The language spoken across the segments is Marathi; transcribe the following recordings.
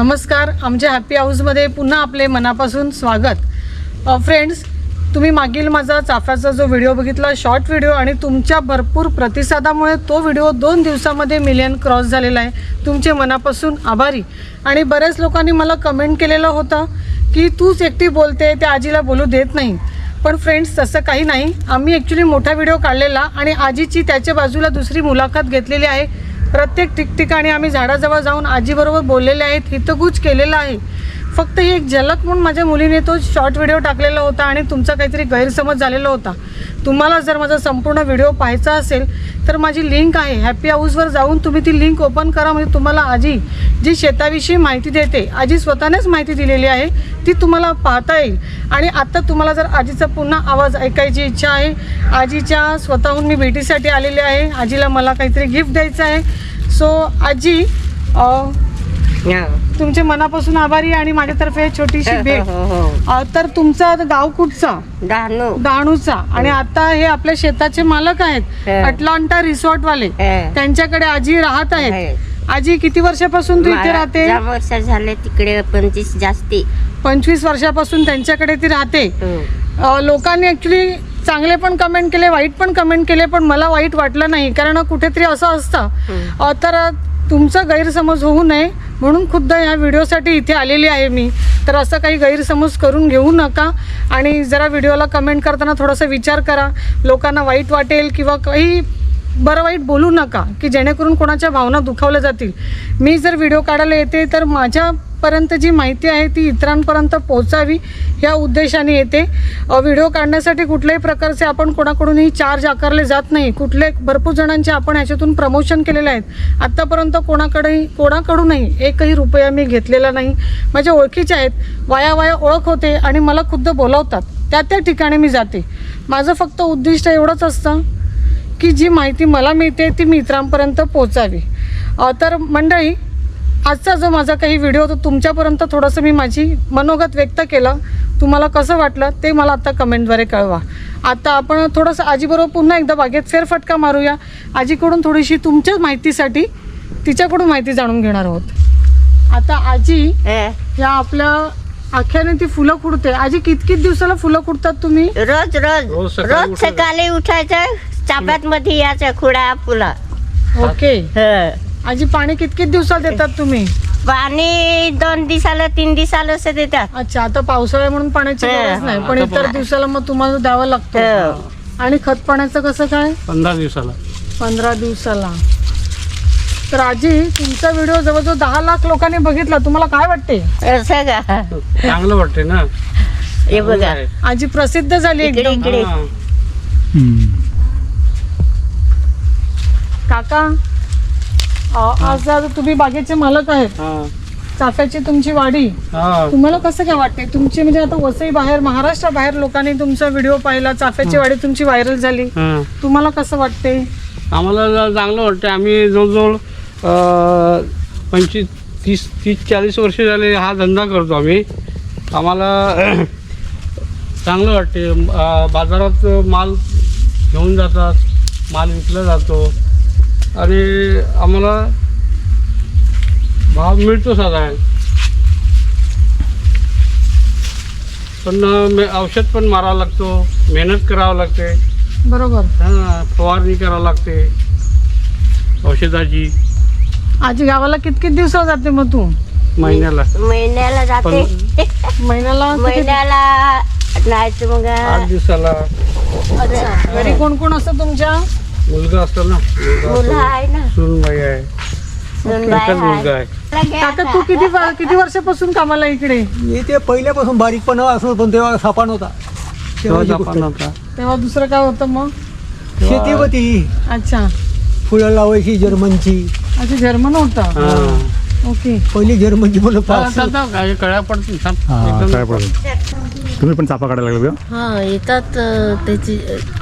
नमस्कार. आमच्या हॅपी हाऊसमध्ये पुन्हा आपले मनापासून स्वागत. फ्रेंड्स तुम्ही मागील माझा चाफ्याचा जो व्हिडिओ बघितला शॉर्ट व्हिडिओ आणि तुमच्या भरपूर प्रतिसादामुळे तो व्हिडिओ दोन दिवसामध्ये मिलियन क्रॉस झालेला आहे. तुमचे मनापासून आभारी. आणि बऱ्याच लोकांनी मला कमेंट केलेलं होतं की तूच एकटी बोलते त्या आजीला बोलू देत नाही. पण फ्रेंड्स तसं काही नाही. आम्ही ॲक्च्युली मोठा व्हिडिओ काढलेला आणि आजीची त्याच्या बाजूला दुसरी मुलाखत घेतलेली आहे. प्रत्येक ठिकठिकाणी आम्ही झाडाजवळ जाऊन आजीबरोबर बोललेले आहेत हितगुज केलेलं आहे. फक्त ही एक झलक म्हणून माझ्या मुलीने तो शॉर्ट व्हिडिओ टाकलेला होता आणि तुमचा काहीतरी गैरसमज झालेला होता. तुम्हाला जर माझा संपूर्ण व्हिडिओ पाहायचा असेल तर माझी लिंक आहे. हॅपी हाऊसवर जाऊन तुम्ही ती लिंक ओपन करा. म्हणजे तुम्हाला आजी जी शेताविषयी माहिती देते आजी स्वतःनेच माहिती दिलेली आहे ती तुम्हाला पाहता येईल. आणि आत्ता तुम्हाला जर आजीचा पुन्हा आवाज ऐकायची इच्छा आहे आजीच्या स्वतःहून मी भेटीसाठी आलेले आहे. आजीला मला काहीतरी गिफ्ट द्यायचं आहे. सो आजी अं, तुमचे मनापासून आभारी आणि माझ्यातर्फे छोटीशी भेट. अं, तर तुमचा गाव कुठचा? डहाणू. डहाणूचा. आणि आता हे आपल्या शेताचे मालक आहेत. हं. अटलांटा रिसॉर्ट वाले हं. त्यांच्याकडे आजी राहत आहेत. आजी किती वर्षापासून तू इथे राहते? वर्ष झाले तिकडे पंचवीस जास्ती. पंचवीस वर्षापासून त्यांच्याकडे ती राहते. हं. अ, लोकांनी ॲक्च्युली चांगले पण कमेंट केले वाईट पण कमेंट केले पण मला वाईट वाटलं नाही. कारण कुठेतरी असं असतं. हं. अ, तर तुमचा गैरसमज होऊ नये म्हणून खुद्द ह्या व्हिडिओसाठी इथे आलेली आहे मी. तर असं काही गैरसमज करून घेऊ नका आणि जरा व्हिडिओला कमेंट करताना थोडासा विचार करा. लोकांना वाईट वाटेल किंवा काही बरं वाईट बोलू नका की जेणेकरून कोणाच्या भावना दुखावल्या जातील. मी जर व्हिडिओ काढायला येते तर माझ्या माझ्यापर्यंत जी माहिती आहे ती इतरांपर्यंत पोहोचावी ह्या उद्देशाने येते. व्हिडिओ काढण्यासाठी कुठल्याही प्रकारचे आपण कोणाकडूनही चार्ज आकारले जात नाही. कुठले भरपूर जणांचे आपण ह्याच्यातून प्रमोशन केलेले आहेत. आत्तापर्यंत कोणाकडेही कोणाकडूनही एकही रुपया मी घेतलेला नाही. माझ्या ओळखीच्या आहेत. वाया वाया ओळख होते आणि मला खुद्द बोलावतात. त्या त्या ठिकाणी मी जाते. माझं फक्त उद्दिष्ट एवढंच असतं की जी माहिती मला मिळते ती मी इतरांपर्यंत पोचावी तर मंडळी आजचा जो माझा काही व्हिडिओ तो तुमच्यापर्यंत थोडंसं मी माझी मनोगत व्यक्त केलं. तुम्हाला कसं वाटलं ते मला आता कमेंटद्वारे कळवा. आता आपण थोडंसं आजीबरोबर पुन्हा एकदा बागेत फेरफटका मारूया. आजीकडून थोडीशी तुमच्या माहितीसाठी तिच्याकडून माहिती जाणून घेणार आहोत. आता आजी हं. या आपल्या आख्याने ती फुलं खुडते. आजी कितकित दिवसाला फुलं खुडतात तुम्ही? रोज रोज. रोज सकाळी उठायचं. चाप्यात मध्ये यायचं खुडा फुला. ओके. हं. आजी पाणी कितकित दिवसात देतात तुम्ही? पाणी दोन दिवसाला तीन दिवसाला असं देतात. अच्छा आता पावसाळा म्हणून पाण्याची गरज नाही पण इतर दिवसाला मग तुम्हाला द्यावं लागतं. हं. आणि खत पाण्याचं कसं काय? पंधरा दिवसाला. पंधरा दिवसाला. तर आजी तुमचा व्हिडिओ जवळजवळ दहा लाख लोकांनी बघितला तुम्हाला काय वाटते? असं का? चांगलं वाटते ना. हे बघा. आजी प्रसिद्ध झाली इकडे एकदम. इकडे. हा. काका आज आज तुम्ही बागेचे मालक आहेत हा. चाफ्याची तुमची वाडी हा. तुम्हाला कसं काय वाटते तुमची म्हणजे आता वसई बाहेर महाराष्ट्र बाहेर लोकांनी तुमचा व्हिडिओ पाहिला चाफ्याची वाडी तुमची व्हायरल झाली. तुम्हाला कसं वाटते आम्हाला चांगलं वाटते आम्ही जवळजवळ पंचवीस तीस तीस चाळीस वर्ष झाले हा धंदा करतो आम्ही. आम्हाला चांगलं वाटते बाजारात माल घेऊन जातात माल विकला जातो. आणि आम्हाला भाव मिळतो साधारण पण औषध पण मारावं लागतो मेहनत करावं लागते. बरोबर. हां फवारणी करावं लागते औषधाची. आजी गावाला कितकित दिवसाला जाते मग तू? महिन्याला. महिन्याला जाते. महिन्याला किती- महिन्याला नाही मग आठ दिवसाला. अच्छा. घरी कोण कोण असतं तुमच्या? मुलगा असतो ना. मुलं. आहे सूनबाई आहे. सुनबाई एकच मुलगा आहे. आहे. काका तू किती वा- किती वर्षापासून कामाला इकडे? मी ते पहिल्यापासून बारीकपणा असं पण तेव्हा सापा नव्हता तेव्हा गोष्ट. होता. तेव्हा दुसरं काय होतं मग? शेती होती अच्छा. फुलं लावायची जर्मनची. अच्छा जर्मन होता. हां. ओके. पहिली जर्मनची फुलं पाच काय कळ्या पडतील एकदम- तुम्ही पण चाफा काढायला लागले का? हा येतात अ, त्याची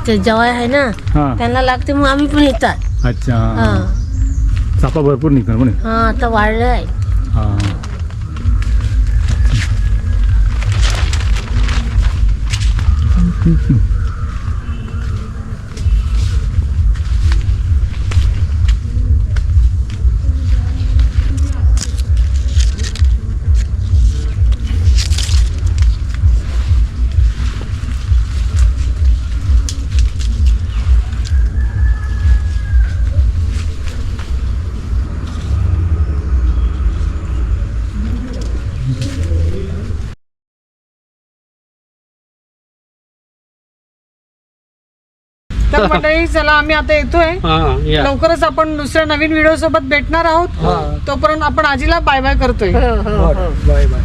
ते जवाय आहे ना हा. त्यांना लागते मग आम्ही पण येतात. अच्छा. हा. हा चाफा भरपूर निघणार म्हणे. हा आता वाढलं आहे हा. तर मंडळी चला आम्ही आता येतोय. हा या. लवकरच आपण दुसऱ्या नवीन व्हिडिओ सोबत भेटणार आहोत. तोपर्यंत आपण आजीला बाय बाय करतोय. हो हो हो. Bye bye.